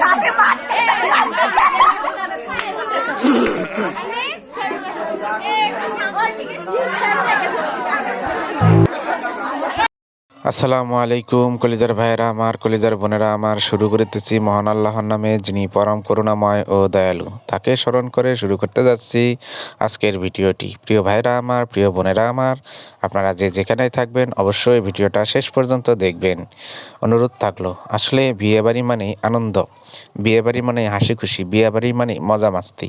তাকে মারতে আসসালামু আলাইকুম কলিজার ভাইয়েরা, আমার কলিজার বোনেরা, আমার শুরু করিতেছি মহান আল্লাহর নামে, যিনি পরম করুণাময় ও দয়ালু। তাকে স্মরণ করে শুরু করতে যাচ্ছি আজকের ভিডিওটি। প্রিয় ভাইয়েরা আমার, প্রিয় বোনেরা আমার, আপনারা যে যেখানেই থাকবেন, অবশ্যই ভিডিওটা শেষ পর্যন্ত দেখবেন। অনুরোধ থাকল, আসলে বিয়েবাড়ি মানে আনন্দ। বিয়েবাড়ি মানে হাসি খুশি বিয়েবাড়ি মানে মজা মাস্তি।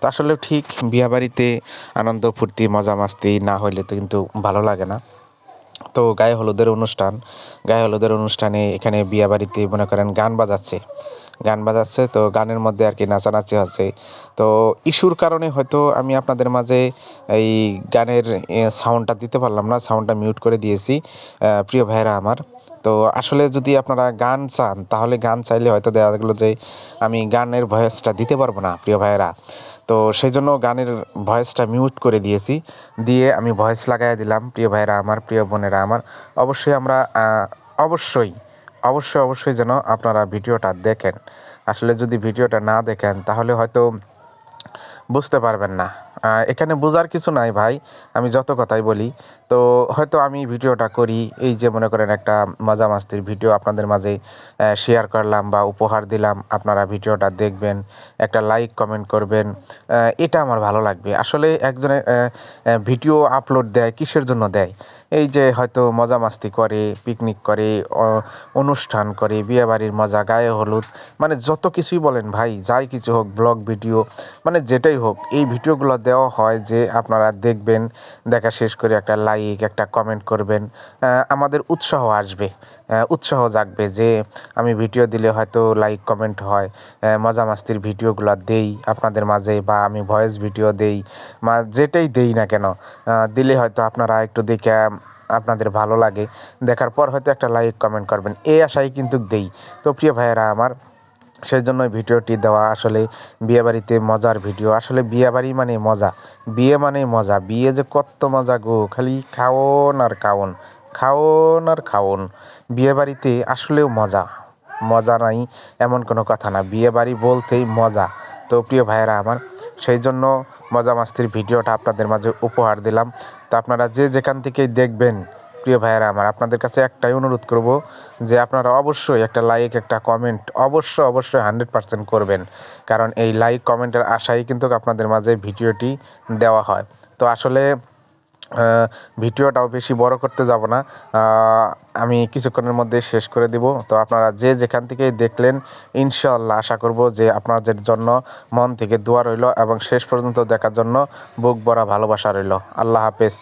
তো আসলে ঠিক বিয়েবাড়িতে আনন্দ, ফুর্তি, মজা মাস্তি না হইলে তো কিন্তু ভালো লাগে না। তো গায়ে হলুদের অনুষ্ঠান গায়ে হলুদের অনুষ্ঠানে এখানে বিয়া বাড়িতে মনে করেন গান বাজাচ্ছে। গান বাজাচ্ছে, তো গানের মধ্যে আর কি নাচানাচি হচ্ছে। তো ইস্যুর কারণে হয়তো আমি আপনাদের মাঝে এই গানের সাউন্ডটা দিতে পারলাম না সাউন্ডটা মিউট করে দিয়েছি প্রিয় ভাইরা আমার। তো আসলে যদি আপনারা গান চান, তাহলে গান চাইলে হয়তো দেখা গেলো যে আমি গানের ভয়েসটা দিতে পারব না, প্রিয় ভাইয়েরা। তো সেই জন্য গানের ভয়েসটা মিউট করে দিয়েছি, দিয়ে আমি ভয়েস লাগাই দিলাম, প্রিয় ভাইয়েরা আমার, প্রিয় বোনেরা আমার। অবশ্যই আমরা অবশ্যই অবশ্যই অবশ্যই যেন আপনারা ভিডিওটা দেখেন। আসলে যদি ভিডিওটা না দেখেন তাহলে হয়তো বুঝতে পারবেন না। এখানে বোঝার কিছু নাই ভাই, আমি যত কথাই বলি। তো হয়তো আমি ভিডিওটা করি, এই যে মনে করেন একটা মজা মাস্তির ভিডিও আপনাদের মাঝে শেয়ার করলাম বা উপহার দিলাম, আপনারা ভিডিওটা দেখবেন, একটা লাইক কমেন্ট করবেন এটা আমার ভালো লাগবে। আসলে একজনে ভিডিও আপলোড দেয়, কিসের জন্য দেয়? এই যে হয়তো মজা মাস্তি করে পিকনিক করে অনুষ্ঠান করে বিয়েবাড়ির মজা, গায়ে হলুদ মানে যত কিছুই বলেন ভাই, যাই কিছু হোক ব্লগ ভিডিও মানে যেটাই হোক, এই ভিডিওগুলো দেওয়া হয় যে আপনারা দেখবেন, দেখা শেষ করে একটা লাইক একটা কমেন্ট করবেন আমাদের উৎসাহ আসবে উৎসাহ জাগবে যে আমি ভিডিও দিলে হয়তো লাইক কমেন্ট হয় মজা মাস্তির ভিডিওগুলো দেই আপনাদের মাঝে বা আমি ভয়েস ভিডিও দেই মা যেটাই দেই না কেন দিলে হয়তো আপনারা একটু দেখে আপনাদের ভালো লাগে, দেখার পর হয়তো একটা লাইক কমেন্ট করবেন, এই আশাই কিন্তু দেই। তো প্রিয় ভাইয়েরা আমার সেই জন্য ভিডিওটি দেওয়া আসলে বিয়েবাড়িতে মজার ভিডিও। আসলে বিয়েবাড়ি মানে মজা, বিয়ে মানে মজা। বিয়ে যে কত মজা গো, খালি খাওন আর খাওন খাওন আর খাওন। বিয়েবাড়িতে আসলেও মজা মজা নাই এমন কোনো কথা না। বিয়েবাড়ি বলতেই মজা। তো প্রিয় ভাইয়েরা আমার সেই জন্য মজা মাস্তির ভিডিওটা আপনাদের মাঝে উপহার দিলাম। তো আপনারা যে যেখান থেকেই দেখবেন প্রিয় ভাইয়েরা, আমার আপনাদের কাছে একটাই অনুরোধ করব যে আপনারা অবশ্যই একটা লাইক একটা কমেন্ট অবশ্যই অবশ্যই হান্ড্রেড পার্সেন্ট করবেন। কারণ এই লাইক কমেন্টের আশাই কিন্তু আপনাদের মাঝে ভিডিওটি দেওয়া হয়। তো আসলে ভিডিওটাও বেশি বড় করতে যাব না। আমি কিছুক্ষণের মধ্যে শেষ করে দিব। তো আপনারা যে যেখান থেকে দেখলেন ইনশাল্লাহ আশা করব যে আপনাদের জন্য মন থেকে দোয়া রইল এবং শেষ পর্যন্ত দেখার জন্য বুক ভরা ভালোবাসা রইল। আল্লাহ হাফেজ।